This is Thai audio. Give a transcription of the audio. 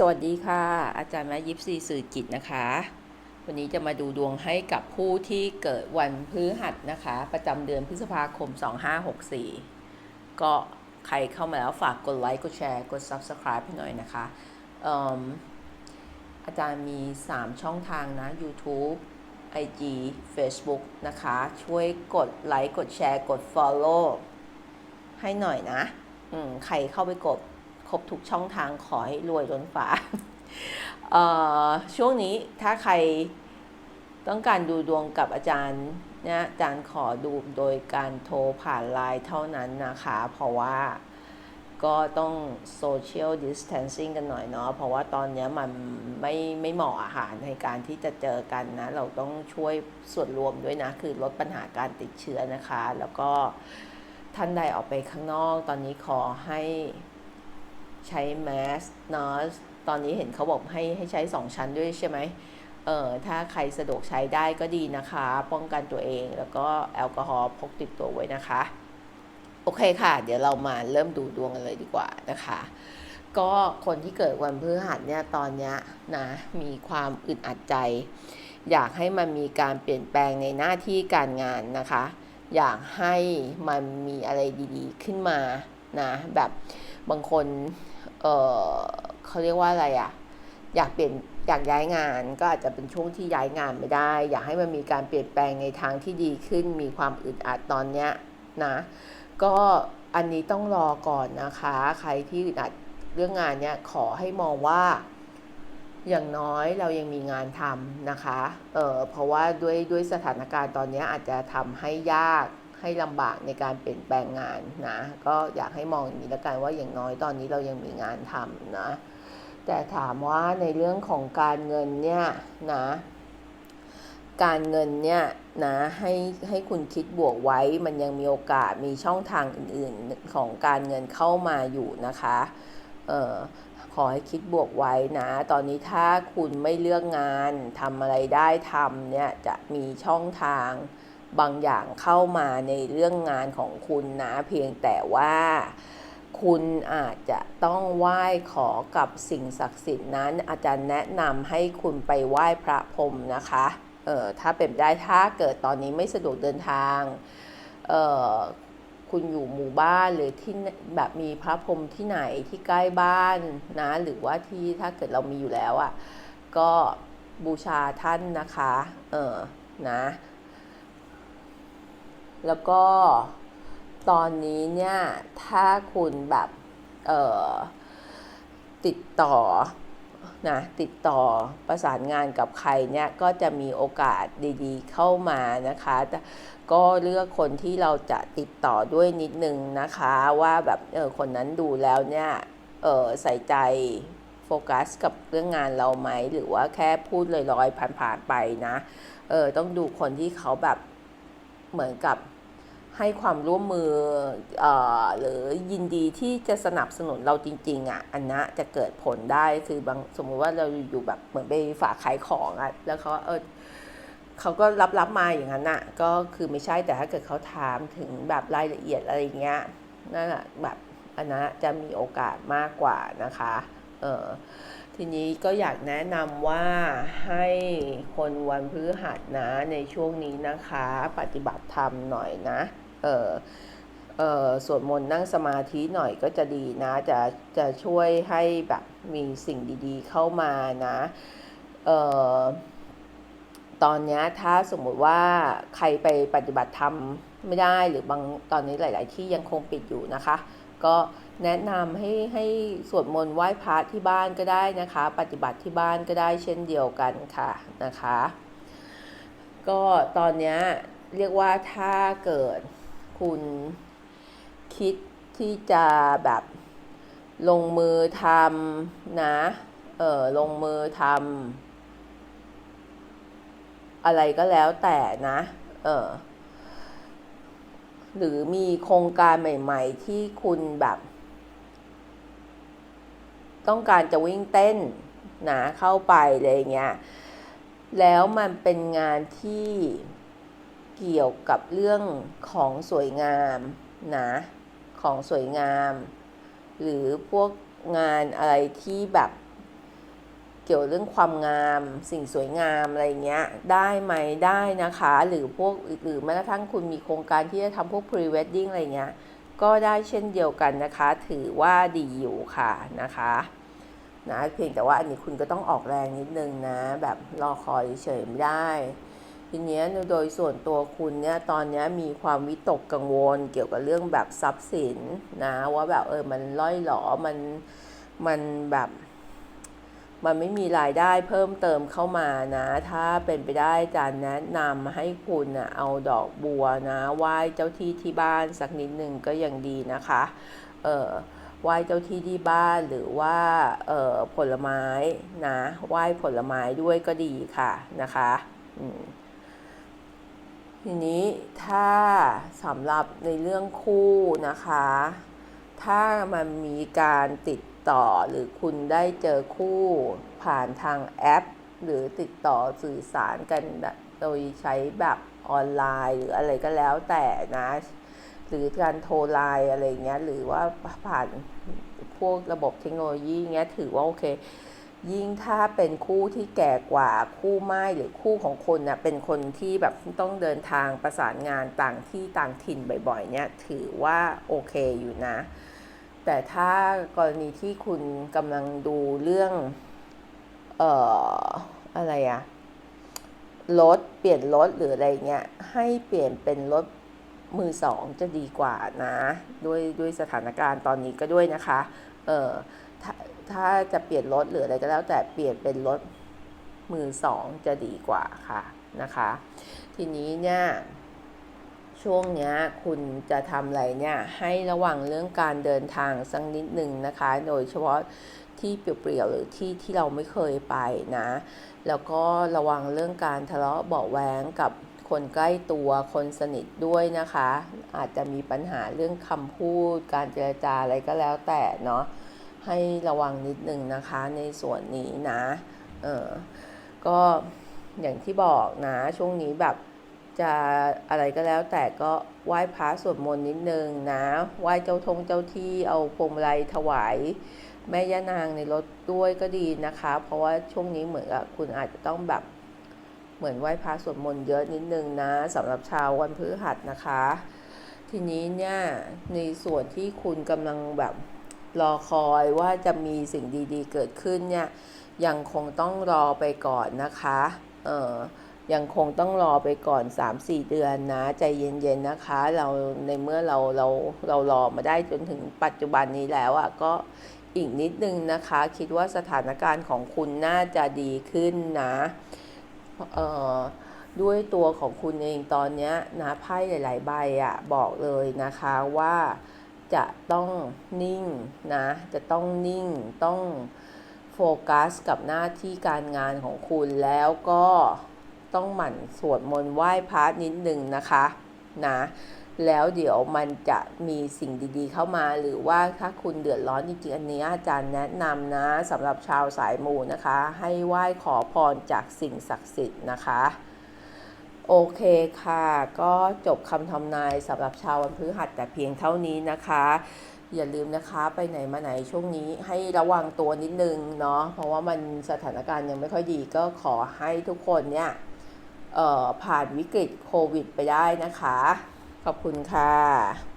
สวัสดีค่ะ อาจารย์แม่ยิปซีสื่อกิจนะคะ วันนี้จะมาดูดวงให้กับผู้ที่เกิดวันพฤหัสนะคะ ประจำเดือนพฤษภาคม 2564 ก็ใครเข้ามาแล้วฝากกดไลค์กดแชร์กด Subscribe ให้หน่อยนะคะเอิ่มอาจารย์มี 3 ช่องทางนะ YouTube IG Facebook นะคะ ช่วยกดไลค์กดแชร์กด Follow ให้หน่อยนะ ใครเข้าไปกด ครบทุกช่องทางขอให้รวยล้นฟ้าช่วงนี้ถ้าใครต้องการดูดวงกับอาจารย์เนี่ยอาจารย์ขอดูโดยการโทรผ่านไลน์เท่านั้นนะคะ เพราะว่าก็ต้อง social distancing กันหน่อยเนาะเพราะว่าตอนนี้มันไม่ไม่เหมาะอาหารในการที่จะเจอกันนะ เราต้องช่วยส่วนรวมด้วยนะ คือลดปัญหาการติดเชื้อนะคะ แล้วก็ท่านใดออกไปข้างนอก ตอนนี้ขอให้ ใช้แมสเนาะตอนนี้เห็นเขาบอกให้ให้ใช้ 2 ชั้นด้วยใช่ไหมเออถ้าใครสะดวกใช้ได้ก็ดีนะคะ ป้องกันตัวเองแล้วก็แอลกอฮอล์พกติดตัวไว้นะคะ โอเคค่ะ เดี๋ยวเรามาเริ่มดูดวงกันเลยดีกว่านะคะ ก็คนที่เกิดวันพฤหัสเนี่ยตอนนี้นะมีความอึดอัดใจ อยากให้มันมีการเปลี่ยนแปลงในหน้าที่การงานนะคะ อยากให้มันมีอะไรดีๆขึ้นมานะแบบบางคน เออเขาเรียกว่าอะไรอะอยากเปลี่ยนอยากย้ายงานก็อาจจะเป็นช่วงที่ย้ายงานไม่ได้ อยากให้มันมีการเปลี่ยนแปลงในทางที่ดีขึ้น มีความอึดอัดตอนเนี้ยนะ ก็อันนี้ต้องรอก่อนนะคะ ใครที่อึดอัดเรื่องงานเนี้ยขอให้มองว่า อย่างน้อยเรายังมีงานทำนะคะ เออเพราะว่าด้วยด้วยสถานการณ์ตอนนี้อาจจะทำให้ยาก ให้ลำบากในการเปลี่ยนแปลงงานนะก็อยากให้มองอย่างนี้ล้วกันว่าอย่างน้อยตอนนี้เรายังมีงานทำนะแต่ถามว่าในเรื่องของการเงินเนี่ยนะการเงินเนี่ยนะให้ให้คุณคิดบวกไว้มันยังมีโอกาสมีช่องทางอื่นๆของการเงินเข้ามาอยู่นะคะเออขอให้คิดบวกไว้นะ ตอนนี้ถ้าคุณไม่เลือกงานทำอะไรได้ทำเนี่ยจะมีช่องทาง บางอย่างเข้ามาในเรื่องงานของคุณนะ เพียงแต่ว่าคุณอาจจะต้องไหว้ขอกับสิ่งศักดิ์สิทธิ์นั้น อาจารย์แนะนำให้คุณไปไหว้พระพรหมนะคะเออถ้าเป็นได้ถ้าเกิดตอนนี้ไม่สะดวกเดินทางเออคุณอยู่หมู่บ้านหรือที่แบบมีพระพรหมที่ไหนที่ใกล้บ้านนะ หรือว่าที่ถ้าเกิดเรามีอยู่แล้วอะ่ะก็บูชาท่านนะคะ เออนะ แล้วก็ตอนนี้เนี่ยถ้าคุณแบบติดต่อนะติดต่อประสานงานกับใครเนี่ยก็จะมีโอกาสดีๆ เข้ามานะคะก็เลือกคนที่เราจะติดต่อด้วยนิดนึงนะคะว่าแบบเออคนนั้นดูแล้วเนี่ยเออใส่ใจโฟกัสกับเรื่องงานเราไหมหรือว่าแค่พูดลอยๆผ่านๆไปนะเออต้องดูคนที่เขาแบบเหมือนกับ ให้ความร่วมมืออหรือยินดีที่จะสนับสนุนเราจริง ๆอะอันนะจะเกิดผลได้คือบางสมมุติว่าเราอยู่แบบเหมือนไปฝากขายของอะแล้วเขาเออเขาก็รับรับมาอย่างนั้นอะก็คือไม่ใช่แต่ถ้าเกิดเขาถามถึงแบบรายละเอียดอะไรเงี้ยนั่นแหละแบบอันนะจะมีโอกาสมากกว่านะคะเออทีนี้ก็อยากแนะนำว่าให้คนวันพฤหัสนะในช่วงนี้นะคะ ปฏิบัติธรรมหน่อยนะ เออเออสวดมนต์นั่งสมาธิหน่อยก็จะดีนะ จะจะช่วยให้แบบมีสิ่งดีๆเข้ามานะเออตอนนี้ถ้าสมมุติว่าใครไปปฏิบัติธรรมไม่ได้หรือบางตอนนี้หลาย ๆ ที่ยังคงปิดอยู่นะคะ ก็แนะนำให้ให้สวดมนต์ไหว้พระที่บ้านก็ได้นะคะ ปฏิบัติที่บ้านก็ได้เช่นเดียวกันค่ะนะคะ ก็ตอนนี้เรียกว่าถ้าเกิด คุณคิดที่จะแบบลงมือทำนะ เออลงมือทำอะไรก็แล้วแต่นะ เออหรือมีโครงการใหม่ ๆ ที่คุณแบบ ต้องการจะวิ่งเต้นนะเข้าไปอะไรเงี้ย แล้วมันเป็นงานที่ เกี่ยวกับเรื่องของสวยงามนะของสวยงาม หรือพวกงานอะไรที่แบบเกี่ยวเรื่องความงามสิ่งสวยงามอะไรเงี้ยได้ไหมได้นะคะ หรือพวกหรือแม้กระทั่งคุณมีโครงการที่จะทำพวก pre wedding อะไรเงี้ยก็ได้เช่นเดียวกันนะคะ ถือว่าดีอยู่ค่ะนะคะนะเพียงแต่ว่าอันนี้คุณก็ต้องออกแรงนิดนึงนะ แบบรอคอยเฉยไม่ได้ ทีเนี้ยโดยส่วนตัวคุณเนี่ยตอนเนี้ยมีความวิตกกังวลเกี่ยวกับเรื่องแบบทรัพย์สินนะว่าแบบเออมันล่อยหลอมันมันแบบ มันไม่มีรายได้เพิ่มเติมเข้ามานะ ถ้าเป็นไปได้อาจารย์แนะนำให้คุณนะเอาดอกบัวนะไหว้เจ้าที่ที่บ้านสักนิดหนึ่งก็ยังดีนะคะ เออไหว้เจ้าที่ที่บ้านหรือว่าเออผลไม้นะไหว้ผลไม้ด้วยก็ดีค่ะนะคะ อืม ทีนี้ถ้าสำหรับในเรื่องคู่นะคะ ถ้ามันมีการติดต่อหรือคุณได้เจอคู่ผ่านทางแอป หรือติดต่อสื่อสารกันโดยใช้แบบออนไลน์หรืออะไรก็แล้วแต่นะ หรือการโทรไลน์อะไรเงี้ยหรือว่าผ่านพวกระบบเทคโนโลยีเงี้ยถือว่าโอเค ยิ่งถ้าเป็นคู่ที่แก่กว่าคู่ไม้หรือคู่ของคนนะ่ะเป็นคนที่แบบต้องเดินทางประสานงานต่างที่ต่างถิ่นบ่อยๆ เนี่ยถือว่าโอเคอยู่นะ แต่ถ้ากรณีที่คุณกำลังดูเรื่อง เอ่อ อะไรอะรถเปลี่ยนรถหรืออะไรเงี้ยให้เปลี่ยนเป็นรถมือสองจะดีกว่านะ ด้วยด้วยสถานการณ์ตอนนี้ก็ด้วยนะคะ เออ ถ้าถ้าจะเปลี่ยนรถหรืออะไรก็แล้วแต่เปลี่ยนเป็นรถมือสองจะดีกว่าค่ะนะคะ ทีนี้เนี่ยช่วงเนี้ยคุณจะทำอะไรเนี่ยให้ระวังเรื่องการเดินทางสักนิดหนึ่งนะคะ โดยเฉพาะที่เปลี่ยวๆหรือที่ที่เราไม่เคยไปนะ แล้วก็ระวังเรื่องการทะเลาะเบาะแว้งกับคนใกล้ตัวคนสนิทด้วยนะคะ อาจจะมีปัญหาเรื่องคำพูด การเจรจาอะไรก็แล้วแต่เนาะ ให้ระวังนิดนึงนะคะในส่วนนี้นะเออก็อย่างที่บอกนะช่วงนี้แบบจะอะไรก็แล้วแต่ก็ไหว้พระสวดมนต์นิดนึงนะไหว้เจ้าทงเจ้าที่เอาพวงมาลัยถวายแม่ย่านางในรถด้วยก็ดีนะคะ เพราะว่าช่วงนี้เหมือนกับคุณอาจจะต้องแบบเหมือนไหว้พระสวดมนต์เยอะนิดนึงนะสำหรับชาววันพฤหัสนะคะ ทีนี้เนี่ยในส่วนที่คุณกำลังแบบ รอคอยว่าจะมีสิ่งดีๆ เกิดขึ้นเนี่ยยังคงต้องรอไปก่อนนะคะเออยังคงต้องรอไปก่อน 3-4 เดือนนะ ใจเย็นๆนะคะ เราในเมื่อเราเราเรารอมาได้จนถึงปัจจุบันนี้แล้วอะ่ะก็อีกนิดนึงนะคะ คิดว่าสถานการณ์ของคุณน่าจะดีขึ้นนะเอ่อด้วยตัวของคุณเองตอนนี้นะไพ่หลาย ๆ ใบอะ่ะบอกเลยนะคะว่า จะต้องนิ่งนะ จะต้องนิ่ง ต้องโฟกัสกับหน้าที่การงานของคุณแล้วก็ต้องหมั่นสวดมนต์ไหว้พระนิดนึงนะคะนะแล้วเดี๋ยวมันจะมีสิ่งดีๆเข้ามา หรือว่าถ้าคุณเดือดร้อนจริงๆอันนี้อาจารย์แนะนำนะสำหรับชาวสายมูนะคะ ให้ไหว้ขอพรจากสิ่งศักดิ์สิทธิ์นะคะ โอเคค่ะ ก็จบคำทำนายสำหรับชาววันพฤหัสแต่เพียงเท่านี้นะคะ อย่าลืมนะคะไปไหนมาไหนช่วงนี้ให้ระวังตัวนิดนึงเนาะเพราะว่ามันสถานการณ์ยังไม่ค่อยดีก็ขอให้ทุกคนเนี่ยผ่านวิกฤตโควิดไปได้นะคะ ขอบคุณค่ะ